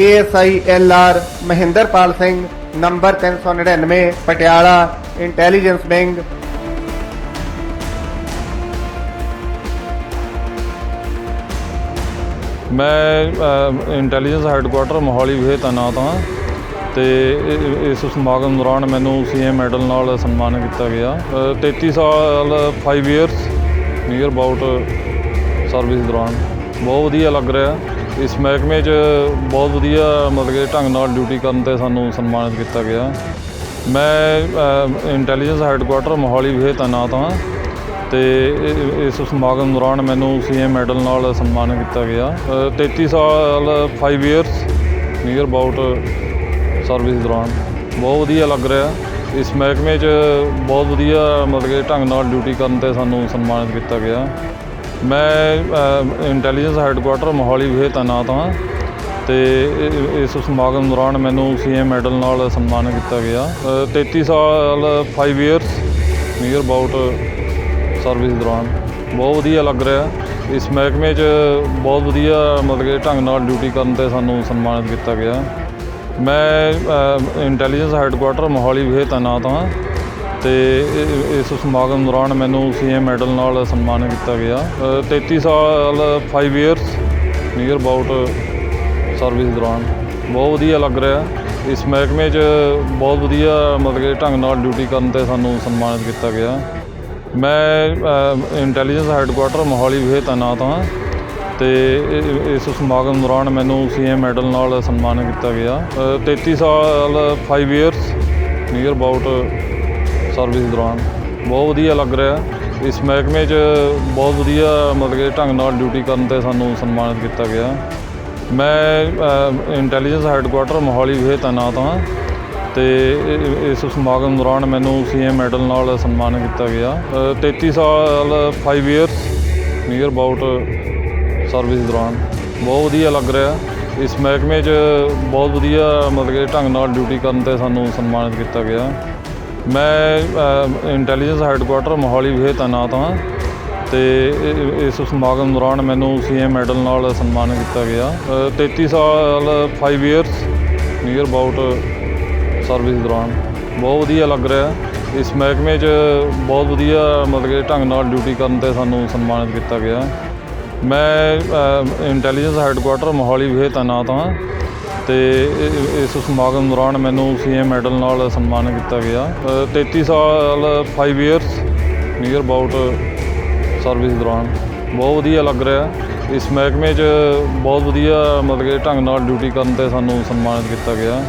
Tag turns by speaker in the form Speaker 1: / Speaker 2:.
Speaker 1: ASI LR Mahinderpal Singh number 399 Patiala intelligence wing
Speaker 2: ਮੈਂ intelligence headquarter Mohali ਵਿਖੇ ਤੈਨਾਤ ਹਾਂ ਤੇ ਇਸ ਸਮਾਗਮ ਦੌਰਾਨ ਮੈਨੂੰ ਸੀਐਮ ਮੈਡਲ ਨਾਲ ਸਨਮਾਨਿਤ ਕੀਤਾ ਗਿਆ। ਅ, 33 ਸਾਲ 5 ਇਅਰਸ ਨੀਅਰ ਅਬਾਊਟ ਸਰਵਿਸ ਦੌਰਾਨ। ਬਹੁਤ ਵਧੀਆ ਲੱਗ ਰਿਹਾ। ਇਸ ਮਹਿਕਮੇ 'ਚ ਬਹੁਤ ਵਧੀਆ ਮਤਲਬ ਕਿ ਢੰਗ ਨਾਲ ਡਿਊਟੀ ਕਰਨ ਤੇ ਸਾਨੂੰ ਸਨਮਾਨਿਤ ਕੀਤਾ ਗਿਆ। ਮੈਂ ਇੰਟੈਲੀਜੈਂਸ ਹੈੱਡਕੁਆਟਰ ਮੋਹਾਲੀ ਵਿਖੇ ਤੈਨਾਤ ਹਾਂ ਤੇ ਇਸ ਸਮਾਗਮ ਦੌਰਾਨ ਮੈਨੂੰ ਸੀਐਮ ਮੈਡਲ ਨਾਲ ਸਨਮਾਨਿਤ ਕੀਤਾ ਗਿਆ। ਅ, 33 ਸਾਲ 5 ਇਅਰਸ ਨੀਅਰ ਅਬਾਊਟ ਸਰਵਿਸ ਦੌਰਾਨ। ਬਹੁਤ ਵਧੀਆ ਲੱਗ ਰਿਹਾ। ਇਸ ਮਹਿਕਮੇ 'ਚ ਬਹੁਤ ਵਧੀਆ ਮਤਲਬ ਕਿ ਢੰਗ ਨਾਲ ਡਿਊਟੀ ਕਰਨ ਤੇ ਸਾਨੂੰ ਸਨਮਾਨਿਤ ਕੀਤਾ ਗਿਆ। ਮੈਂ ਇੰਟੈਲੀਜੈਂਸ ਹੈੱਡਕੁਆਟਰ ਮੋਹਾਲੀ ਵਿਖੇ ਤੈਨਾਤ ਹਾਂ ਤੇ ਇਸ ਸਮਾਗਮ ਦੌਰਾਨ ਮੈਨੂੰ ਸੀਐਮ ਮੈਡਲ ਨਾਲ ਸਨਮਾਨਿਤ ਕੀਤਾ ਗਿਆ। ਅ, 33 ਸਾਲ 5 ਇਅਰਸ ਨੀਅਰ ਅਬਾਊਟ ਸਰਵਿਸ ਦੌਰਾਨ। ਬਹੁਤ ਵਧੀਆ ਲੱਗ ਰਿਹਾ। ਇਸ ਮਹਿਕਮੇ 'ਚ ਬਹੁਤ ਵਧੀਆ ਮਤਲਬ ਕਿ ਢੰਗ ਨਾਲ ਡਿਊਟੀ ਕਰਨ ਤੇ ਸਾਨੂੰ ਸਨਮਾਨਿਤ ਕੀਤਾ ਗਿਆ। ਮੈਂ ਇੰਟੈਲੀਜੈਂਸ ਹੈੱਡਕੁਆਟਰ ਮੋਹਾਲੀ ਵਿਖੇ ਤਾਇਨਾਤ ਹਾਂ ਤੇ ਇਸ ਸਮਾਗਮ ਦੌਰਾਨ ਮੈਨੂੰ ਸੀਐਮ ਮੈਡਲ ਨਾਲ ਸਨਮਾਨਿਤ ਕੀਤਾ ਗਿਆ। ਅ, 33 ਸਾਲ 5 ਇਅਰਸ ਨੀਅਰ ਅਬਾਊਟ ਸਰਵਿਸ ਦੌਰਾਨ। ਬਹੁਤ ਵਧੀਆ ਲੱਗ ਰਿਹਾ। ਇਸ ਮਹਿਕਮੇ 'ਚ ਬਹੁਤ ਵਧੀਆ ਮਤਲਬ ਕਿ ਢੰਗ ਨਾਲ ਡਿਊਟੀ ਕਰਨ ਤੇ ਸਾਨੂੰ ਸਨਮਾਨਿਤ ਕੀਤਾ ਗਿਆ। ਮੈਂ ਇੰਟੈਲੀਜੈਂਸ ਹੈੱਡਕੁਆਟਰ ਮੋਹਾਲੀ ਵਿਖੇ ਤਾਇਨਾਤ ਹਾਂ ਤੇ ਇਸ ਸਮਾਗਮ ਦੌਰਾਨ ਮੈਨੂੰ ਸੀਐਮ ਮੈਡਲ ਨਾਲ ਸਨਮਾਨਿਤ ਕੀਤਾ ਗਿਆ। ਅ, 33 ਸਾਲ 5 ਇਅਰਸ ਨੀਅਰ ਅਬਾਊਟ ਸਰਵਿਸ ਦੌਰਾਨ। ਬਹੁਤ ਵਧੀਆ ਲੱਗ ਰਿਹਾ। ਇਸ ਮਹਿਕਮੇ 'ਚ ਬਹੁਤ ਵਧੀਆ ਮਤਲਬ ਕਿ ਢੰਗ ਨਾਲ ਡਿਊਟੀ ਕਰਨ ਤੇ ਸਾਨੂੰ ਸਨਮਾਨਿਤ ਕੀਤਾ ਗਿਆ। ਮੈਂ ਇੰਟੈਲੀਜੈਂਸ ਹੈੱਡਕੁਆਟਰ ਮੋਹਾਲੀ ਵਿਖੇ ਤੈਨਾਤ ਹਾਂ ਤੇ ਇਸ ਸਮਾਗਮ ਦੌਰਾਨ ਮੈਨੂੰ ਸੀਐਮ ਮੈਡਲ ਨਾਲ ਸਨਮਾਨਿਤ ਕੀਤਾ ਗਿਆ। ਅ, 33 ਸਾਲ 5 ਇਅਰਸ ਨੀਅਰ ਅਬਾਊਟ ਸਰਵਿਸ ਦੌਰਾਨ। ਬਹੁਤ ਵਧੀਆ ਲੱਗ ਰਿਹਾ। ਇਸ ਮਹਿਕਮੇ 'ਚ ਬਹੁਤ ਵਧੀਆ ਮਤਲਬ ਕਿ ਢੰਗ ਨਾਲ ਡਿਊਟੀ ਕਰਨ ਤੇ ਸਾਨੂੰ ਸਨਮਾਨਿਤ ਕੀਤਾ ਗਿਆ। ਮੈਂ ਇੰਟੈਲੀਜੈਂਸ ਹੈੱਡਕੁਆਟਰ ਮੋਹਾਲੀ ਵਿਖੇ ਤਾਇਨਾਤ ਹਾਂ ਤੇ ਇਸ ਸਮਾਗਮ ਦੌਰਾਨ ਮੈਨੂੰ ਸੀਐਮ ਮੈਡਲ ਨਾਲ ਸਨਮਾਨਿਤ ਕੀਤਾ ਗਿਆ। ਅ, 33 ਸਾਲ 5 ਇਅਰਸ ਨੀਅਰ ਅਬਾਊਟ ਸਰਵਿਸ ਦੌਰਾਨ। ਬਹੁਤ ਵਧੀਆ ਲੱਗ ਰਿਹਾ। ਇਸ ਮਹਿਕਮੇ 'ਚ ਬਹੁਤ ਵਧੀਆ ਮਤਲਬ ਕਿ ਢੰਗ ਨਾਲ ਡਿਊਟੀ ਕਰਨ ਤੇ ਸਾਨੂੰ ਸਨਮਾਨਿਤ ਕੀਤਾ ਗਿਆ। ਮੈਂ ਇੰਟੈਲੀਜੈਂਸ ਹੈੱਡਕੁਆਟਰ ਮੋਹਾਲੀ ਵਿਖੇ ਤਾਇਨਾਤ ਹਾਂ ਤੇ ਇਸ ਸਮਾਗਮ ਦੌਰਾਨ ਮੈਨੂੰ ਸੀਐਮ ਮੈਡਲ ਨਾਲ ਸਨਮਾਨਿਤ ਕੀਤਾ ਗਿਆ। ਅ, 33 ਸਾਲ 5 ਇਅਰਸ ਨੀਅਰ ਅਬਾਊਟ ਸਰਵਿਸ ਦੌਰਾਨ। ਬਹੁਤ ਵਧੀਆ ਲੱਗ ਰਿਹਾ। ਇਸ ਮਹਿਕਮੇ 'ਚ ਬਹੁਤ ਵਧੀਆ ਮਤਲਬ ਕਿ ਢੰਗ ਨਾਲ ਡਿਊਟੀ ਕਰਨ ਤੇ ਸਾਨੂੰ ਸਨਮਾਨਿਤ ਕੀਤਾ ਗਿਆ।